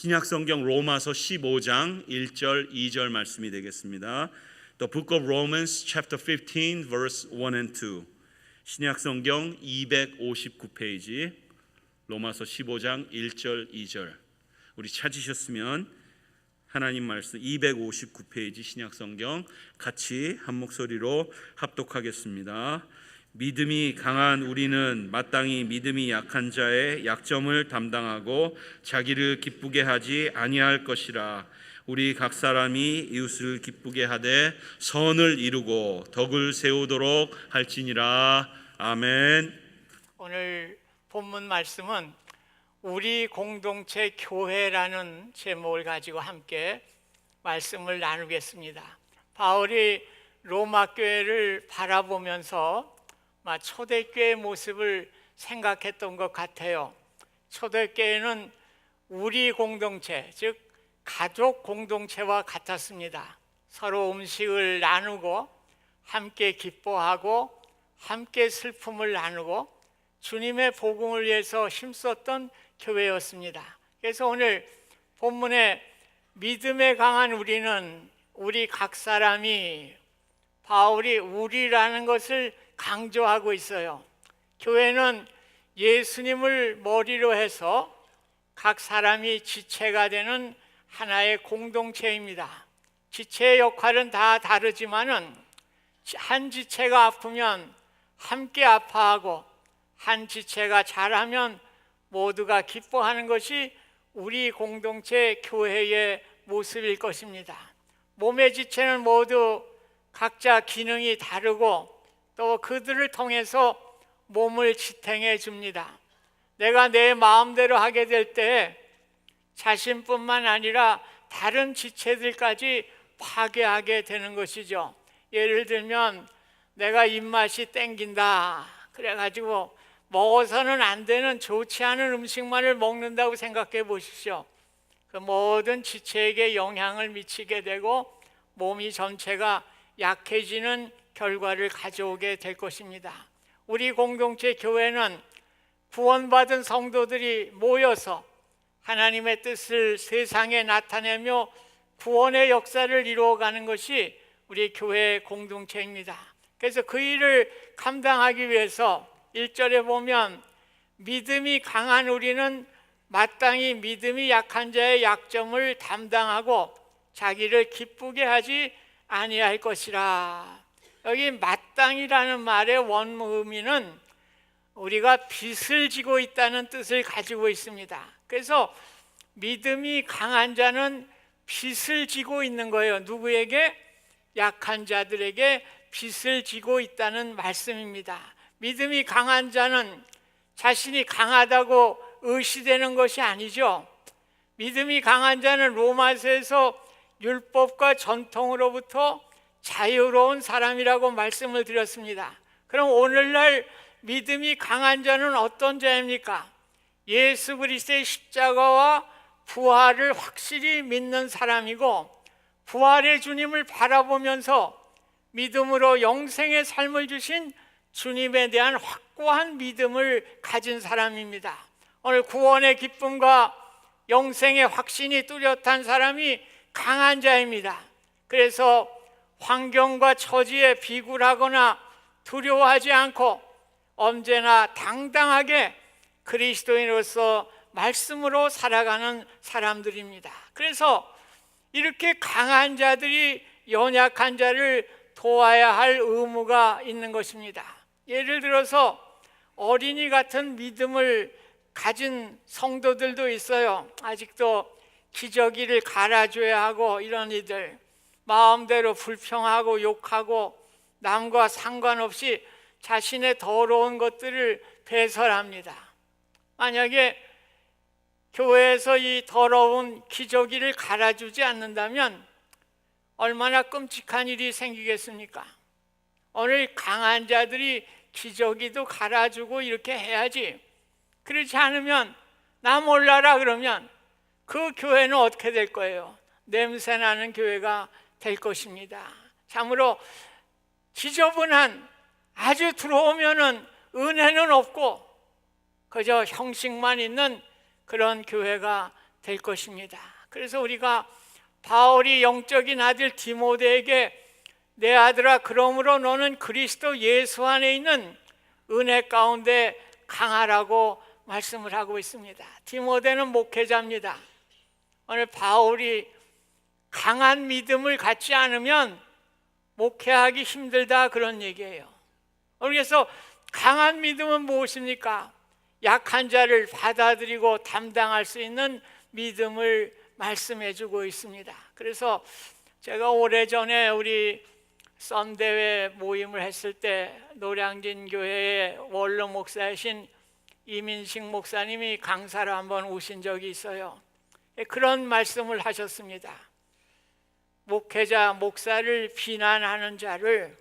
신약 성경 로마서 15장 1절 2절 말씀이 되겠습니다. The book of Romans chapter 15 verse 1 and 2. 신약 성경 259페이지 로마서 15장 1절 2절. 우리 찾으셨으면 하나님 말씀 259페이지 신약 성경 같이 한 목소리로 합독하겠습니다. 믿음이 강한 우리는 마땅히 믿음이 약한 자의 약점을 담당하고 자기를 기쁘게 하지 아니할 것이라. 우리 각 사람이 이웃을 기쁘게 하되 선을 이루고 덕을 세우도록 할지니라. 아멘. 오늘 본문 말씀은 우리 공동체 교회라는 제목을 가지고 함께 말씀을 나누겠습니다. 바울이 로마 교회를 바라보면서 막 초대교회 모습을 생각했던 것 같아요. 초대교회는 우리 공동체, 즉 가족 공동체와 같았습니다. 서로 음식을 나누고 함께 기뻐하고 함께 슬픔을 나누고 주님의 복음을 위해서 힘썼던 교회였습니다. 그래서 오늘 본문에 믿음에 강한 우리는 우리 각 사람이 바울이 우리라는 것을 강조하고 있어요. 교회는 예수님을 머리로 해서 각 사람이 지체가 되는 하나의 공동체입니다. 지체의 역할은 다 다르지만은 한 지체가 아프면 함께 아파하고 한 지체가 잘하면 모두가 기뻐하는 것이 우리 공동체 교회의 모습일 것입니다. 몸의 지체는 모두 각자 기능이 다르고 또 그들을 통해서 몸을 지탱해 줍니다. 내가 내 마음대로 하게 될 때 자신뿐만 아니라 다른 지체들까지 파괴하게 되는 것이죠. 예를 들면 내가 입맛이 땡긴다. 그래가지고 먹어서는 안 되는 좋지 않은 음식만을 먹는다고 생각해 보십시오. 그 모든 지체에게 영향을 미치게 되고 몸이 전체가 약해지는 결과를 가져오게 될 것입니다. 우리 공동체 교회는 구원받은 성도들이 모여서 하나님의 뜻을 세상에 나타내며 구원의 역사를 이루어가는 것이 우리 교회 공동체입니다. 그래서 그 일을 감당하기 위해서 1절에 보면 믿음이 강한 우리는 마땅히 믿음이 약한 자의 약점을 담당하고 자기를 기쁘게 하지 아니할 것이라. 여기 마땅이라는 말의 원무 의미는 우리가 빚을 지고 있다는 뜻을 가지고 있습니다. 그래서 믿음이 강한 자는 빚을 지고 있는 거예요. 누구에게? 약한 자들에게 빚을 지고 있다는 말씀입니다. 믿음이 강한 자는 자신이 강하다고 의시되는 것이 아니죠. 믿음이 강한 자는 로마서에서 율법과 전통으로부터 자유로운 사람이라고 말씀을 드렸습니다. 그럼 오늘날 믿음이 강한 자는 어떤 자입니까? 예수 그리스도의 십자가와 부활을 확실히 믿는 사람이고 부활의 주님을 바라보면서 믿음으로 영생의 삶을 주신 주님에 대한 확고한 믿음을 가진 사람입니다. 오늘 구원의 기쁨과 영생의 확신이 뚜렷한 사람이 강한 자입니다. 그래서 환경과 처지에 비굴하거나 두려워하지 않고 언제나 당당하게 그리스도인으로서 말씀으로 살아가는 사람들입니다. 그래서 이렇게 강한 자들이 연약한 자를 도와야 할 의무가 있는 것입니다. 예를 들어서 어린이 같은 믿음을 가진 성도들도 있어요. 아직도 기저귀를 갈아줘야 하고 이런 이들 마음대로 불평하고 욕하고 남과 상관없이 자신의 더러운 것들을 배설합니다. 만약에 교회에서 이 더러운 기저귀를 갈아주지 않는다면 얼마나 끔찍한 일이 생기겠습니까? 오늘 강한 자들이 기저귀도 갈아주고 이렇게 해야지. 그렇지 않으면 나 몰라라 그러면 그 교회는 어떻게 될 거예요? 냄새 나는 교회가 될 것입니다. 참으로 지저분한 아주 들어오면은 은혜는 없고 그저 형식만 있는 그런 교회가 될 것입니다. 그래서 우리가 바울이 영적인 아들 디모데에게 내 아들아 그러므로 너는 그리스도 예수 안에 있는 은혜 가운데 강하라고 말씀을 하고 있습니다. 디모데는 목회자입니다. 오늘 바울이 강한 믿음을 갖지 않으면 목회하기 힘들다 그런 얘기예요. 그래서 강한 믿음은 무엇입니까? 약한 자를 받아들이고 담당할 수 있는 믿음을 말씀해 주고 있습니다. 그래서 제가 오래전에 우리 썬대회 모임을 했을 때 노량진 교회의 원로 목사이신 이민식 목사님이 강사로 한번 오신 적이 있어요. 그런 말씀을 하셨습니다. 목회자, 목사를 비난하는 자를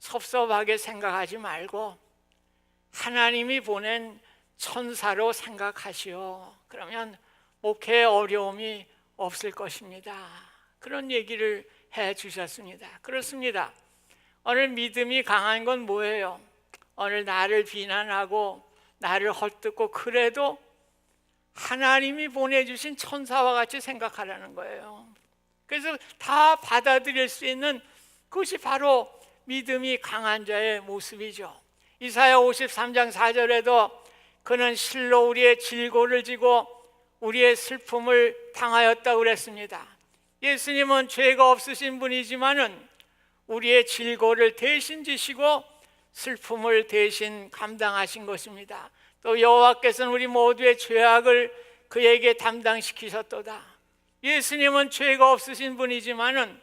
섭섭하게 생각하지 말고 하나님이 보낸 천사로 생각하시오. 그러면 목회에 어려움이 없을 것입니다. 그런 얘기를 해 주셨습니다. 그렇습니다. 오늘 믿음이 강한 건 뭐예요? 오늘 나를 비난하고 나를 헐뜯고 그래도 하나님이 보내주신 천사와 같이 생각하라는 거예요. 그래서 다 받아들일 수 있는 그것이 바로 믿음이 강한 자의 모습이죠. 이사야 53장 4절에도 그는 실로 우리의 질고를 지고 우리의 슬픔을 당하였다고 그랬습니다. 예수님은 죄가 없으신 분이지만은 우리의 질고를 대신 지시고 슬픔을 대신 감당하신 것입니다. 또 여호와께서는 우리 모두의 죄악을 그에게 담당시키셨도다. 예수님은 죄가 없으신 분이지만은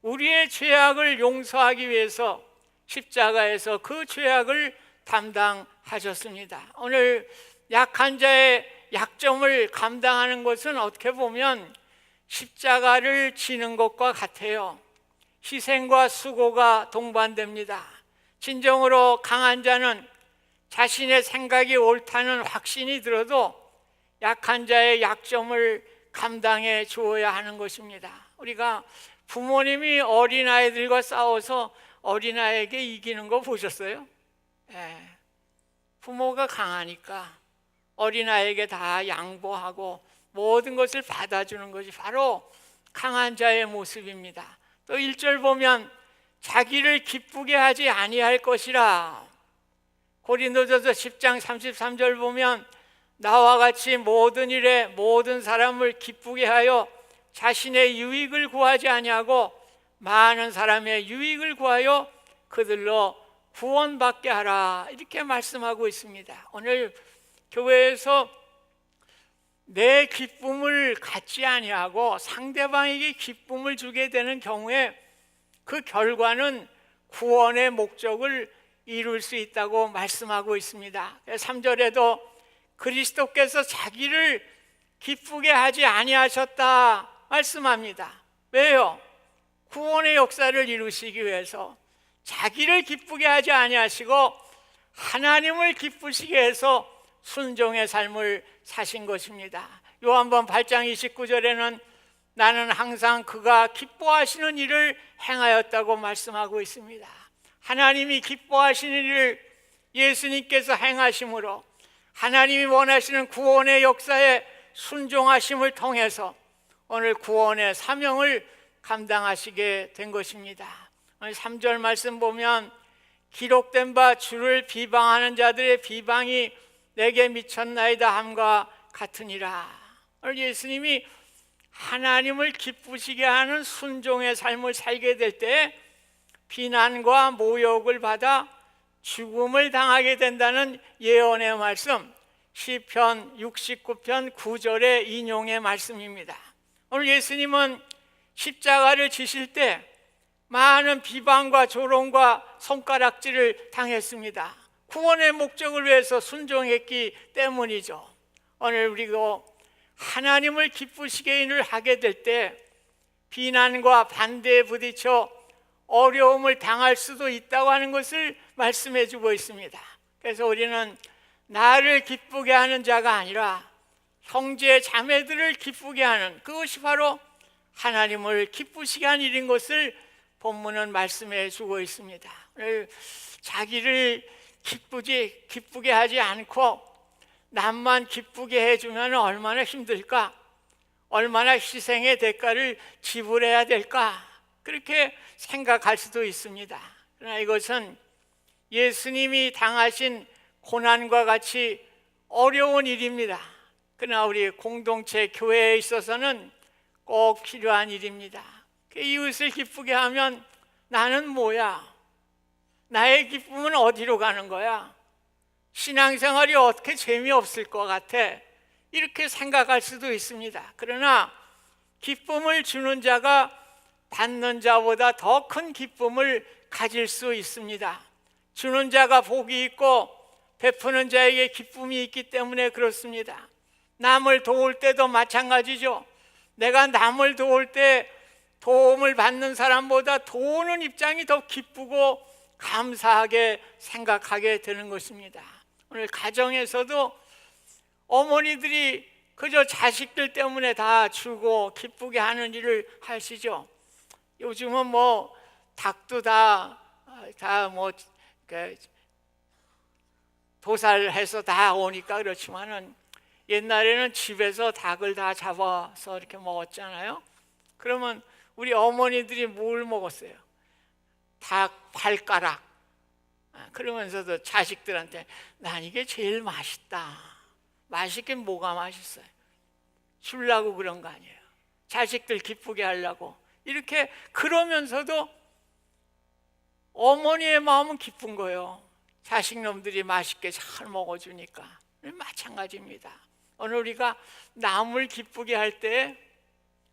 우리의 죄악을 용서하기 위해서 십자가에서 그 죄악을 담당하셨습니다. 오늘 약한 자의 약점을 감당하는 것은 어떻게 보면 십자가를 지는 것과 같아요. 희생과 수고가 동반됩니다. 진정으로 강한 자는 자신의 생각이 옳다는 확신이 들어도 약한 자의 약점을 감당해 주어야 하는 것입니다. 우리가 부모님이 어린아이들과 싸워서 어린아이에게 이기는 거 보셨어요? 예. 부모가 강하니까 어린아이에게 다 양보하고 모든 것을 받아주는 것이 바로 강한 자의 모습입니다. 또 1절 보면 자기를 기쁘게 하지 아니할 것이라. 고린도전서 10장 33절 보면 나와 같이 모든 일에 모든 사람을 기쁘게 하여 자신의 유익을 구하지 아니하고 많은 사람의 유익을 구하여 그들로 구원받게 하라 이렇게 말씀하고 있습니다. 오늘 교회에서 내 기쁨을 갖지 아니하고 상대방에게 기쁨을 주게 되는 경우에 그 결과는 구원의 목적을 이룰 수 있다고 말씀하고 있습니다. 3절에도 그리스도께서 자기를 기쁘게 하지 아니하셨다 말씀합니다. 왜요? 구원의 역사를 이루시기 위해서 자기를 기쁘게 하지 아니하시고 하나님을 기쁘시게 해서 순종의 삶을 사신 것입니다. 요한번 8장 29절에는 나는 항상 그가 기뻐하시는 일을 행하였다고 말씀하고 있습니다. 하나님이 기뻐하시는 일을 예수님께서 행하심으로 하나님이 원하시는 구원의 역사에 순종하심을 통해서 오늘 구원의 사명을 감당하시게 된 것입니다. 오늘 3절 말씀 보면 기록된 바 주를 비방하는 자들의 비방이 내게 미쳤나이다 함과 같으니라. 오늘 예수님이 하나님을 기쁘시게 하는 순종의 삶을 살게 될 때 비난과 모욕을 받아 죽음을 당하게 된다는 예언의 말씀 시편 69편 9절의 인용의 말씀입니다. 오늘 예수님은 십자가를 지실 때 많은 비방과 조롱과 손가락질을 당했습니다. 구원의 목적을 위해서 순종했기 때문이죠. 오늘 우리도 하나님을 기쁘시게 인을 하게 될 때 비난과 반대에 부딪혀 어려움을 당할 수도 있다고 하는 것을 말씀해 주고 있습니다. 그래서 우리는 나를 기쁘게 하는 자가 아니라 형제 자매들을 기쁘게 하는 그것이 바로 하나님을 기쁘시게 한 일인 것을 본문은 말씀해 주고 있습니다. 자기를 기쁘지 기쁘게 하지 않고 남만 기쁘게 해주면 얼마나 힘들까? 얼마나 희생의 대가를 지불해야 될까? 그렇게 생각할 수도 있습니다. 그러나 이것은 예수님이 당하신 고난과 같이 어려운 일입니다. 그러나 우리 공동체 교회에 있어서는 꼭 필요한 일입니다. 그 이웃을 기쁘게 하면 나는 뭐야? 나의 기쁨은 어디로 가는 거야? 신앙생활이 어떻게 재미없을 것 같아? 이렇게 생각할 수도 있습니다. 그러나 기쁨을 주는 자가 받는 자보다 더 큰 기쁨을 가질 수 있습니다. 주는 자가 복이 있고 베푸는 자에게 기쁨이 있기 때문에 그렇습니다. 남을 도울 때도 마찬가지죠. 내가 남을 도울 때 도움을 받는 사람보다 도우는 입장이 더 기쁘고 감사하게 생각하게 되는 것입니다. 오늘 가정에서도 어머니들이 그저 자식들 때문에 다 주고 기쁘게 하는 일을 하시죠. 요즘은 뭐 닭도 다 다뭐 도살해서 다 오니까 그렇지만은 옛날에는 집에서 닭을 다 잡아서 이렇게 먹었잖아요. 그러면 우리 어머니들이 뭘 먹었어요? 닭 발가락. 아, 그러면서도 자식들한테 난 이게 제일 맛있다. 맛있긴 뭐가 맛있어요? 주려고 그런 거 아니에요. 자식들 기쁘게 하려고. 이렇게 그러면서도 어머니의 마음은 기쁜 거예요. 자식놈들이 맛있게 잘 먹어주니까. 마찬가지입니다. 오늘 우리가 남을 기쁘게 할 때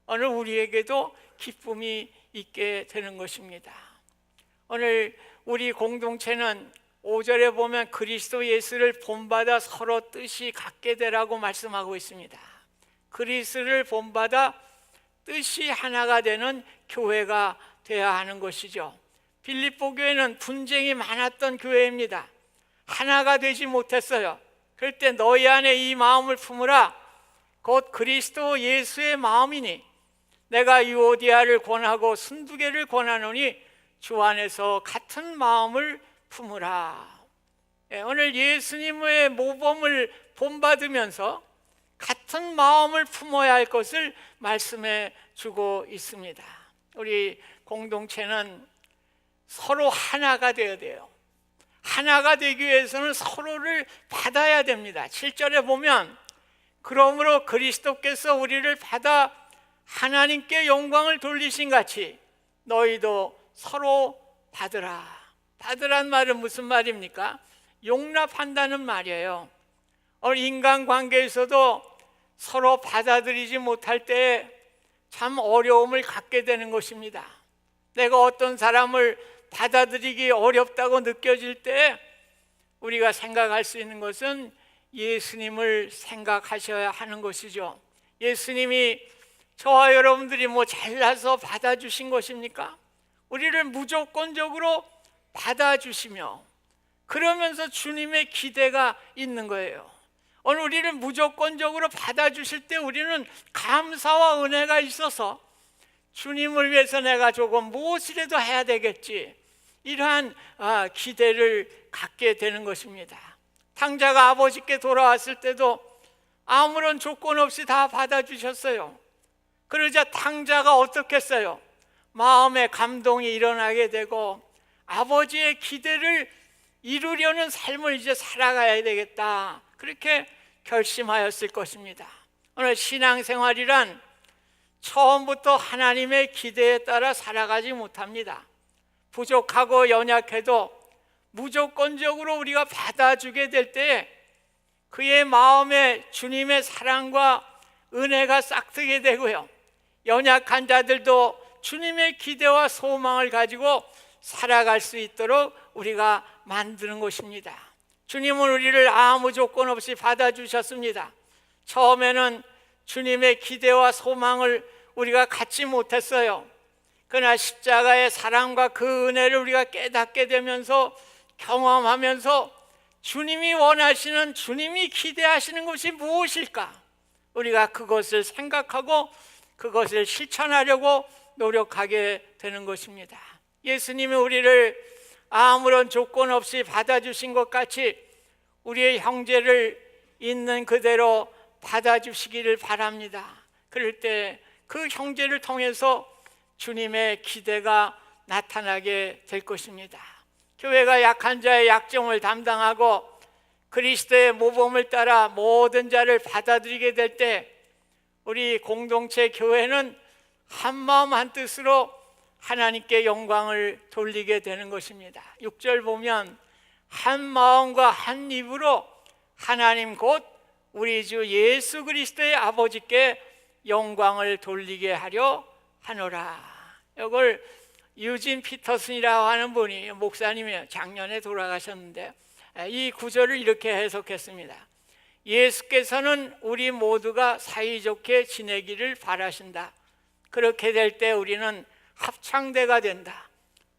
오늘 우리에게도 기쁨이 있게 되는 것입니다. 오늘 우리 공동체는 5절에 보면 그리스도 예수를 본받아 서로 뜻이 같게 되라고 말씀하고 있습니다. 그리스도를 본받아 뜻이 하나가 되는 교회가 되어야 하는 것이죠. 빌립보 교회는 분쟁이 많았던 교회입니다. 하나가 되지 못했어요. 그럴 때 너희 안에 이 마음을 품으라. 곧 그리스도 예수의 마음이니 내가 유오디아를 권하고 순두개를 권하노니 주 안에서 같은 마음을 품으라. 예, 오늘 예수님의 모범을 본받으면서 같은 마음을 품어야 할 것을 말씀해 주고 있습니다. 우리 공동체는 서로 하나가 되어야 돼요. 하나가 되기 위해서는 서로를 받아야 됩니다. 7절에 보면 그러므로 그리스도께서 우리를 받아 하나님께 영광을 돌리신 같이 너희도 서로 받으라. 받으란 말은 무슨 말입니까? 용납한다는 말이에요. 인간 관계에서도 서로 받아들이지 못할 때 참 어려움을 갖게 되는 것입니다. 내가 어떤 사람을 받아들이기 어렵다고 느껴질 때 우리가 생각할 수 있는 것은 예수님을 생각하셔야 하는 것이죠. 예수님이 저와 여러분들이 뭐 잘나서 받아주신 것입니까? 우리를 무조건적으로 받아주시며 그러면서 주님의 기대가 있는 거예요. 오늘 우리를 무조건적으로 받아주실 때 우리는 감사와 은혜가 있어서 주님을 위해서 내가 조금 무엇이라도 해야 되겠지. 이러한 아, 기대를 갖게 되는 것입니다. 탕자가 아버지께 돌아왔을 때도 아무런 조건 없이 다 받아주셨어요. 그러자 탕자가 어떻겠어요? 마음에 감동이 일어나게 되고 아버지의 기대를 이루려는 삶을 이제 살아가야 되겠다. 그렇게 결심하였을 것입니다. 오늘 신앙생활이란 처음부터 하나님의 기대에 따라 살아가지 못합니다. 부족하고 연약해도 무조건적으로 우리가 받아주게 될때 그의 마음에 주님의 사랑과 은혜가 싹트게 되고요. 연약한 자들도 주님의 기대와 소망을 가지고 살아갈 수 있도록 우리가 만드는 것입니다. 주님은 우리를 아무 조건 없이 받아주셨습니다. 처음에는 주님의 기대와 소망을 우리가 갖지 못했어요. 그러나 십자가의 사랑과 그 은혜를 우리가 깨닫게 되면서 경험하면서 주님이 원하시는 주님이 기대하시는 것이 무엇일까? 우리가 그것을 생각하고 그것을 실천하려고 노력하게 되는 것입니다. 예수님이 우리를 아무런 조건 없이 받아주신 것 같이 우리의 형제를 있는 그대로 받아주시기를 바랍니다. 그럴 때 그 형제를 통해서 주님의 기대가 나타나게 될 것입니다. 교회가 약한 자의 약점을 담당하고 그리스도의 모범을 따라 모든 자를 받아들이게 될 때 우리 공동체 교회는 한 마음 한 뜻으로 하나님께 영광을 돌리게 되는 것입니다. 6절 보면 한 마음과 한 입으로 하나님 곧 우리 주 예수 그리스도의 아버지께 영광을 돌리게 하려 하노라. 이걸 유진 피터슨이라고 하는 분이 목사님이에요. 작년에 돌아가셨는데 이 구절을 이렇게 해석했습니다. 예수께서는 우리 모두가 사이좋게 지내기를 바라신다. 그렇게 될 때 우리는 합창대가 된다.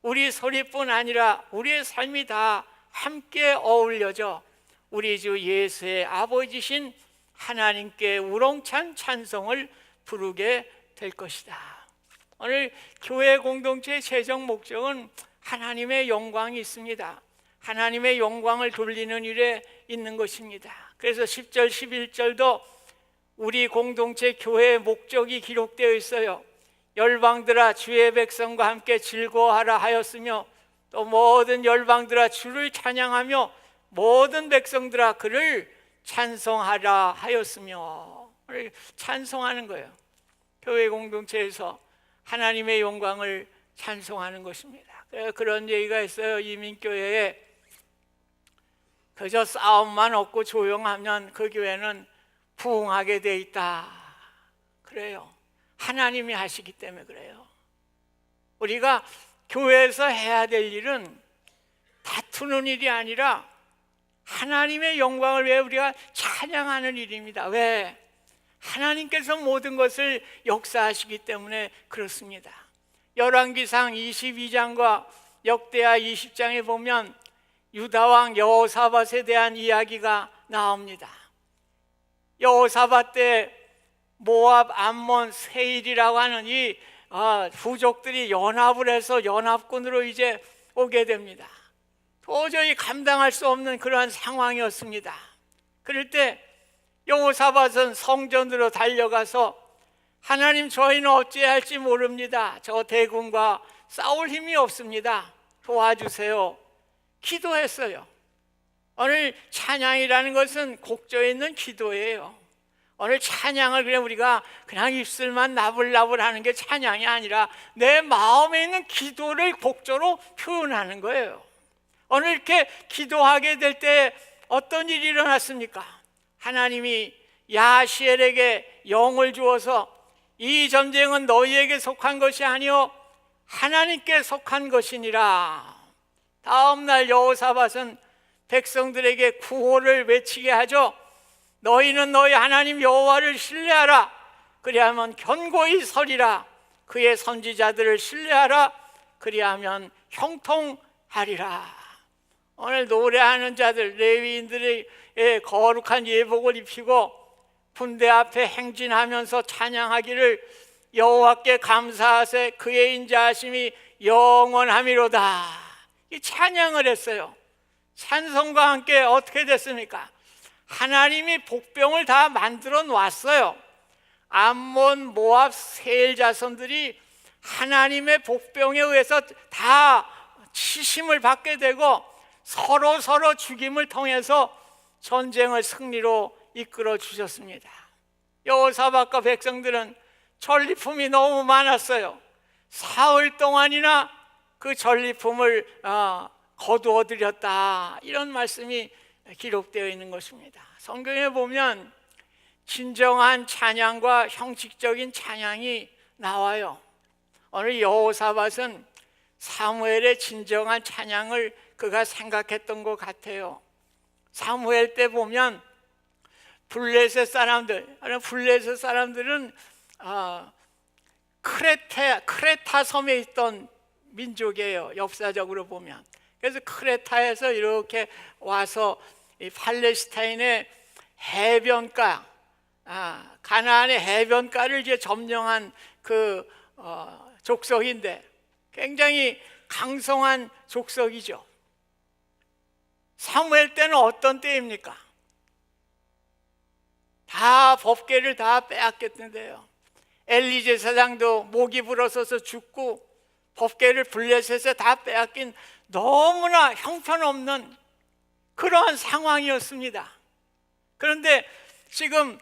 우리 소리뿐 아니라 우리의 삶이 다 함께 어울려져 우리 주 예수의 아버지신 하나님께 우렁찬 찬송을 부르게 될 것이다. 오늘 교회 공동체의 최종 목적은 하나님의 영광이 있습니다. 하나님의 영광을 돌리는 일에 있는 것입니다. 그래서 10절, 11절도 우리 공동체 교회의 목적이 기록되어 있어요. 열방들아 주의 백성과 함께 즐거워하라 하였으며 또 모든 열방들아 주를 찬양하며 모든 백성들아 그를 찬송하라 하였으며 찬송하는 거예요. 교회 공동체에서 하나님의 영광을 찬송하는 것입니다. 그런 얘기가 있어요. 이민교회에 그저 싸움만 없고 조용하면 그 교회는 부흥하게 돼 있다. 그래요. 하나님이 하시기 때문에 그래요. 우리가 교회에서 해야 될 일은 다투는 일이 아니라 하나님의 영광을 위해 우리가 찬양하는 일입니다. 왜? 하나님께서 모든 것을 역사하시기 때문에 그렇습니다. 열왕기상 22장과 역대하 20장에 보면 유다 왕 여호사밧에 대한 이야기가 나옵니다. 여호사밧 때 모압, 암몬, 세일이라고 하는 이 아, 부족들이 연합을 해서 연합군으로 이제 오게 됩니다. 도저히 감당할 수 없는 그러한 상황이었습니다. 그럴 때 여호사밧은 성전으로 달려가서 하나님 저희는 어찌할지 모릅니다. 저 대군과 싸울 힘이 없습니다. 도와주세요. 기도했어요. 오늘 찬양이라는 것은 곡조에 있는 기도예요. 오늘 찬양을 그냥 우리가 그냥 입술만 나불나불 하는 게 찬양이 아니라 내 마음에 있는 기도를 곡조로 표현하는 거예요. 오늘 이렇게 기도하게 될 때 어떤 일이 일어났습니까? 하나님이 야시엘에게 영을 주어서 이 전쟁은 너희에게 속한 것이 아니요 하나님께 속한 것이니라. 다음 날 여호사밧은 백성들에게 구호를 외치게 하죠. 너희는 너희 하나님 여호와를 신뢰하라. 그리하면 견고히 서리라. 그의 선지자들을 신뢰하라. 그리하면 형통하리라. 오늘 노래하는 자들 레위인들의 거룩한 예복을 입히고 군대 앞에 행진하면서 찬양하기를 여호와께 감사하세 그의 인자하심이 영원함이로다. 이 찬양을 했어요. 찬송과 함께 어떻게 됐습니까? 하나님이 복병을 다 만들어 놨어요. 암몬, 모압, 세일 자손들이 하나님의 복병에 의해서 다 치심을 받게 되고 서로 서로 죽임을 통해서 전쟁을 승리로 이끌어 주셨습니다. 여호사밧과 백성들은 전리품이 너무 많았어요. 사흘 동안이나 그 전리품을 어, 거두어 드렸다. 이런 말씀이 기록되어 있는 것입니다. 성경에 보면 진정한 찬양과 형식적인 찬양이 나와요. 오늘 여호사밧은 사무엘의 진정한 찬양을 그가 생각했던 것 같아요. 사무엘 때 보면 블레셋 사람들, 블레셋 사람들은 어, 크레타 크레타 섬에 있던 민족이에요. 역사적으로 보면. 그래서 크레타에서 이렇게 와서 이 팔레스타인의 해변가, 아, 가나안의 해변가를 이제 점령한 그 어, 족속인데 굉장히 강성한 족속이죠. 사무엘 때는 어떤 때입니까? 다 법계를 다 빼앗겼는데요. 엘리제 사장도 목이 불어서서 죽고 법계를 블레셋에 다 빼앗긴 너무나 형편없는 그러한 상황이었습니다. 그런데 지금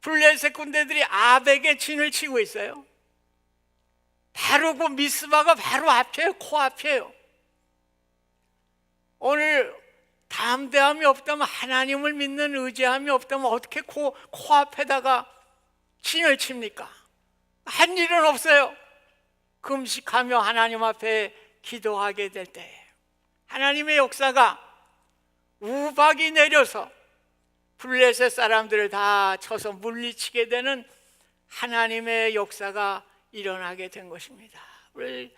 블레셋 군대들이 아벡에 진을 치고 있어요. 바로 그 미스바가 바로 앞이에요. 코앞이에요. 오늘 담대함이 없다면 하나님을 믿는 의지함이 없다면 어떻게 코, 코앞에다가 진을 칩니까? 한 일은 없어요. 금식하며 하나님 앞에 기도하게 될때 하나님의 역사가 우박이 내려서 블레셋 사람들을 다 쳐서 물리치게 되는 하나님의 역사가 일어나게 된 것입니다. 우리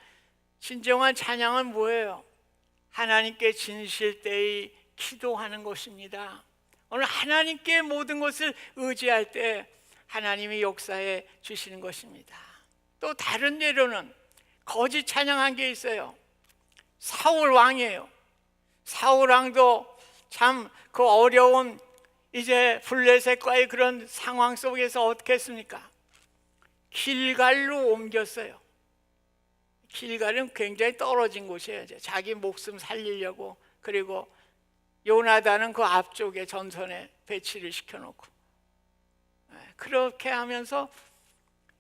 진정한 찬양은 뭐예요? 하나님께 진실되이 기도하는 것입니다. 오늘 하나님께 모든 것을 의지할 때 하나님이 역사해 주시는 것입니다. 또 다른 예로는 거짓 찬양한 게 있어요. 사울 왕이에요. 사울 왕도 참 그 어려운 이제 블레셋과의 그런 상황 속에서 어떻게 했습니까? 길갈로 옮겼어요. 길갈은 굉장히 떨어진 곳이에요. 자기 목숨 살리려고 그리고 요나단은 그 앞쪽에 전선에 배치를 시켜놓고 예, 그렇게 하면서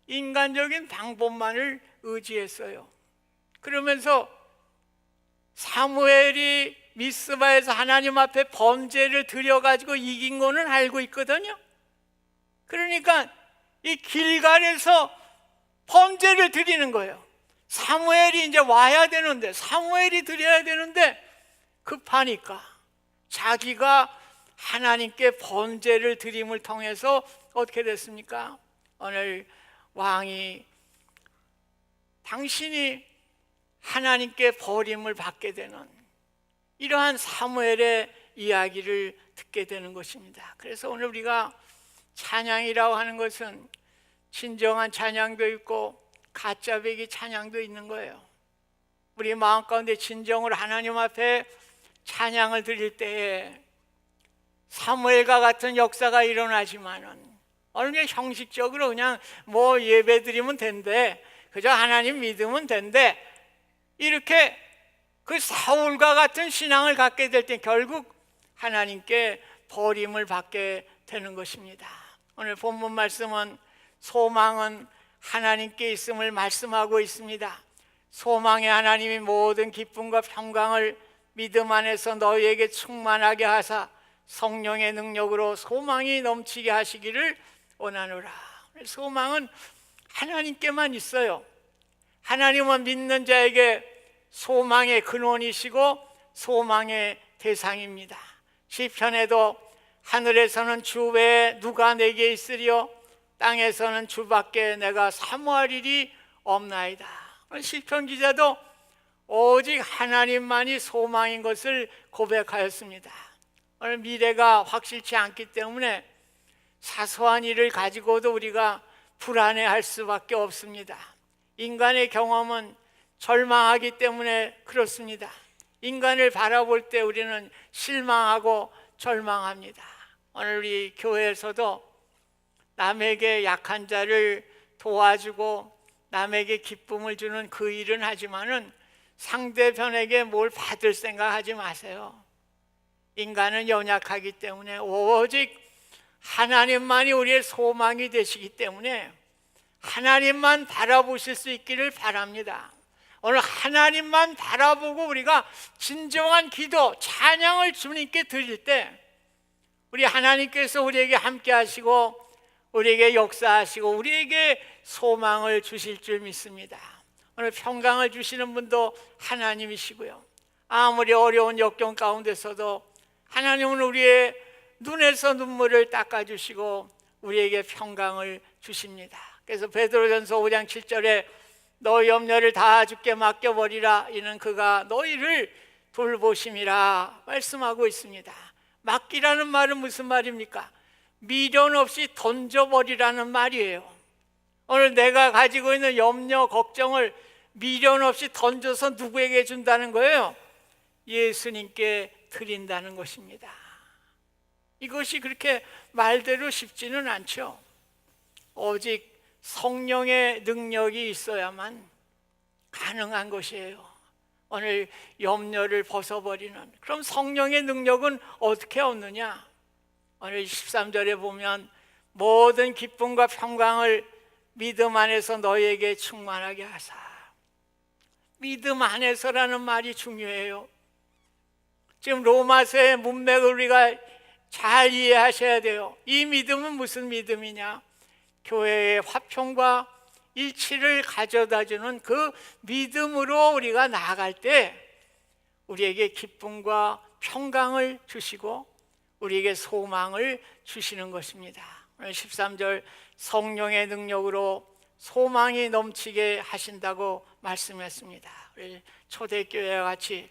인간적인 방법만을 의지했어요. 그러면서 사무엘이 미스바에서 하나님 앞에 범죄를 드려가지고 이긴 거는 알고 있거든요. 그러니까 이 길갈에서 범죄를 드리는 거예요. 사무엘이 이제 와야 되는데 사무엘이 드려야 되는데 급하니까 자기가 하나님께 번제를 드림을 통해서 어떻게 됐습니까? 오늘 왕이 당신이 하나님께 버림을 받게 되는 이러한 사무엘의 이야기를 듣게 되는 것입니다. 그래서 오늘 우리가 찬양이라고 하는 것은 진정한 찬양도 있고 가짜 배기 찬양도 있는 거예요. 우리 마음 가운데 진정으로 하나님 앞에 찬양을 드릴 때에 사무엘과 같은 역사가 일어나지만은 어느 형식적으로 그냥 뭐 예배 드리면 된대 그저 하나님 믿으면 된대 이렇게 그 사울과 같은 신앙을 갖게 될 때 결국 하나님께 버림을 받게 되는 것입니다. 오늘 본문 말씀은 소망은 하나님께 있음을 말씀하고 있습니다. 소망의 하나님이 모든 기쁨과 평강을 믿음 안에서 너희에게 충만하게 하사 성령의 능력으로 소망이 넘치게 하시기를 원하노라. 소망은 하나님께만 있어요. 하나님은 믿는 자에게 소망의 근원이시고 소망의 대상입니다. 시편에도 하늘에서는 주 외에 누가 내게 있으리요 땅에서는 주밖에 내가 사모할 일이 없나이다. 시편 기자도 오직 하나님만이 소망인 것을 고백하였습니다. 오늘 미래가 확실치 않기 때문에 사소한 일을 가지고도 우리가 불안해할 수밖에 없습니다. 인간의 경험은 절망하기 때문에 그렇습니다. 인간을 바라볼 때 우리는 실망하고 절망합니다. 오늘 우리 교회에서도 남에게 약한 자를 도와주고 남에게 기쁨을 주는 그 일은 하지만은 상대편에게 뭘 받을 생각하지 마세요. 인간은 연약하기 때문에 오직 하나님만이 우리의 소망이 되시기 때문에 하나님만 바라보실 수 있기를 바랍니다. 오늘 하나님만 바라보고 우리가 진정한 기도, 찬양을 주님께 드릴 때 우리 하나님께서 우리에게 함께 하시고 우리에게 역사하시고 우리에게 소망을 주실 줄 믿습니다. 오늘 평강을 주시는 분도 하나님이시고요. 아무리 어려운 역경 가운데서도 하나님은 우리의 눈에서 눈물을 닦아 주시고 우리에게 평강을 주십니다. 그래서 베드로전서 5장 7절에 너희 염려를 다 주께 맡겨 버리라 이는 그가 너희를 돌보심이라 말씀하고 있습니다. 맡기라는 말은 무슨 말입니까? 미련 없이 던져 버리라는 말이에요. 오늘 내가 가지고 있는 염려, 걱정을 미련 없이 던져서 누구에게 준다는 거예요? 예수님께 드린다는 것입니다. 이것이 그렇게 말대로 쉽지는 않죠. 오직 성령의 능력이 있어야만 가능한 것이에요. 오늘 염려를 벗어버리는 그럼 성령의 능력은 어떻게 얻느냐? 오늘 13절에 보면 모든 기쁨과 평강을 믿음 안에서 너희에게 충만하게 하사. 믿음 안에서라는 말이 중요해요. 지금 로마서의 문맥을 우리가 잘 이해하셔야 돼요. 이 믿음은 무슨 믿음이냐? 교회의 화평과 일치를 가져다 주는 그 믿음으로 우리가 나아갈 때 우리에게 기쁨과 평강을 주시고 우리에게 소망을 주시는 것입니다. 오늘 13절 성령의 능력으로 소망이 넘치게 하신다고 말씀했습니다. 초대교회와 같이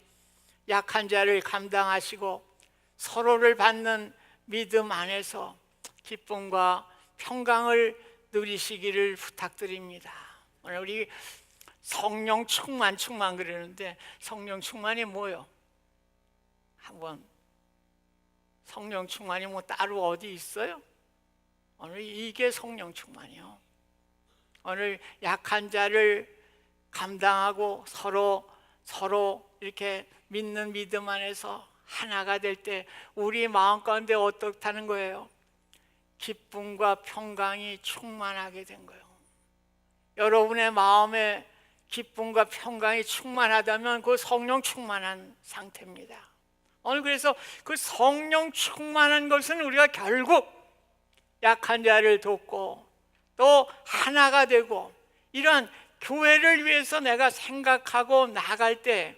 약한 자를 감당하시고 서로를 받는 믿음 안에서 기쁨과 평강을 누리시기를 부탁드립니다. 오늘 우리 성령 충만 충만 그러는데 성령 충만이 뭐요? 한번 성령 충만이 뭐 따로 어디 있어요? 오늘 이게 성령 충만이요. 오늘 약한 자를 감당하고 서로 서로 이렇게 믿는 믿음 안에서 하나가 될 때 우리 마음 가운데 어떻다는 거예요? 기쁨과 평강이 충만하게 된 거예요. 여러분의 마음에 기쁨과 평강이 충만하다면 그 성령 충만한 상태입니다. 오늘 그래서 그 성령 충만한 것은 우리가 결국 약한 자를 돕고 또 하나가 되고 이러한 교회를 위해서 내가 생각하고 나갈 때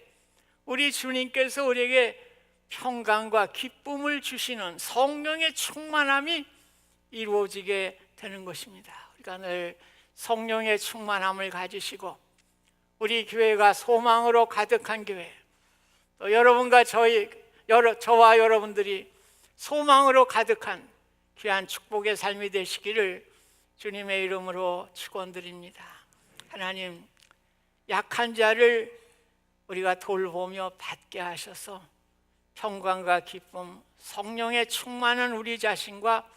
우리 주님께서 우리에게 평강과 기쁨을 주시는 성령의 충만함이 이루어지게 되는 것입니다. 우리가 늘 성령의 충만함을 가지시고 우리 교회가 소망으로 가득한 교회 또 여러분과 저희 여러, 저와 여러분들이 소망으로 가득한 귀한 축복의 삶이 되시기를 주님의 이름으로 축원드립니다. 하나님 약한 자를 우리가 돌보며 받게 하셔서 평강과 기쁨, 성령의 충만한 우리 자신과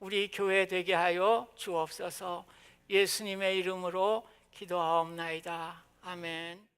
우리 교회 되게 하여 주옵소서. 예수님의 이름으로 기도하옵나이다. 아멘.